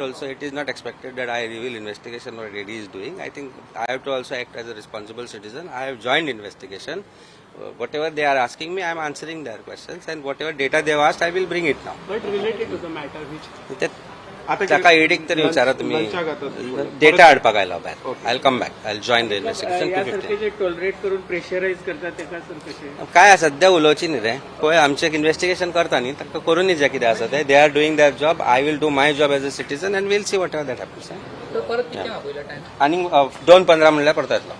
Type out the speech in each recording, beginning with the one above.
also it is not expected that I reveal investigation what ED is doing. I think I have to also act as a responsible citizen. I have joined investigation. Uh, whatever they are asking me, I am answering their questions and whatever data they have asked, I will bring it now. But related to the matter which... That ताका एडीक तरी विचारा तुम्ही. Data हाडपाक आयला back I come back I join the investigation too यासारखे जे tolerate करून pressurise करतात ते. का सर कसे काय सध्या उलोवची न्ही रे. पळय आमचे इन्व्हेस्टिगेशन करता न्ही ताका करूनच जाय कितें आसा तें they are doing that job I will do my job as a citizen and will see whatever that happens आणि अ, दोन पंधरा म्हणल्यार परतो येतलो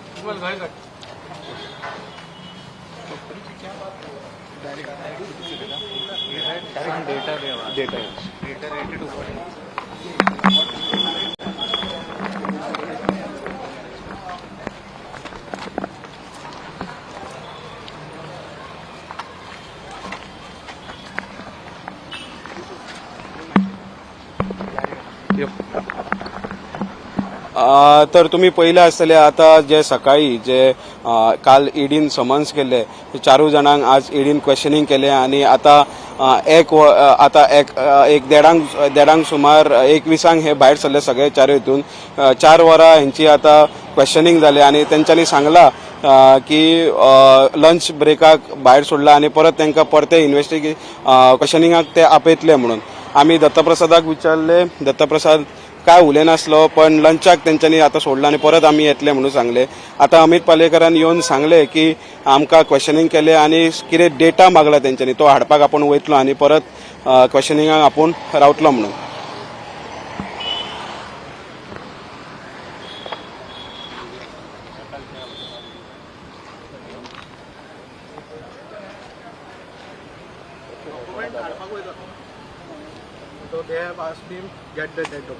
अ, तर तुम्ही पयलें आसतले आता जे सकाळी जे काल ईडीन समन्स केले चारू जाणांक आज ईडीन क्वेश्चनिंग केले आणि आता एक व- आता एक एक देडांक देडांक सुमार एकविसांक हे भायर सरले सगळे चारू हितून चार वरां हेंची आता क्वेश्चनिंग जालें आणि तेंच्यांनी सांगला की लंच ब्रेकाक भायर सोडला आणि परत तांकां परते इन्व्हेस्टिगे क्वेश्चनिंगाक ते आपयतले म्हणून. आमी दत्तप्रसादाक विचारले दत्तप्रसाद काय उलयनासलो पण लंचाक तेंच्यांनी आतां सोडला आनी परत आमी येतले म्हणून सांगले. आतां अमित पालेकरान येवन सांगले की आमकां क्वेश्चनिंग केले आनी कितें डेटा मागला तेंच्यांनी तो हाडपाक आपूण वयतलो आनी परत क्वेश्चनिंगाक आपूण रावतलो म्हणून. So they have asked him get the dead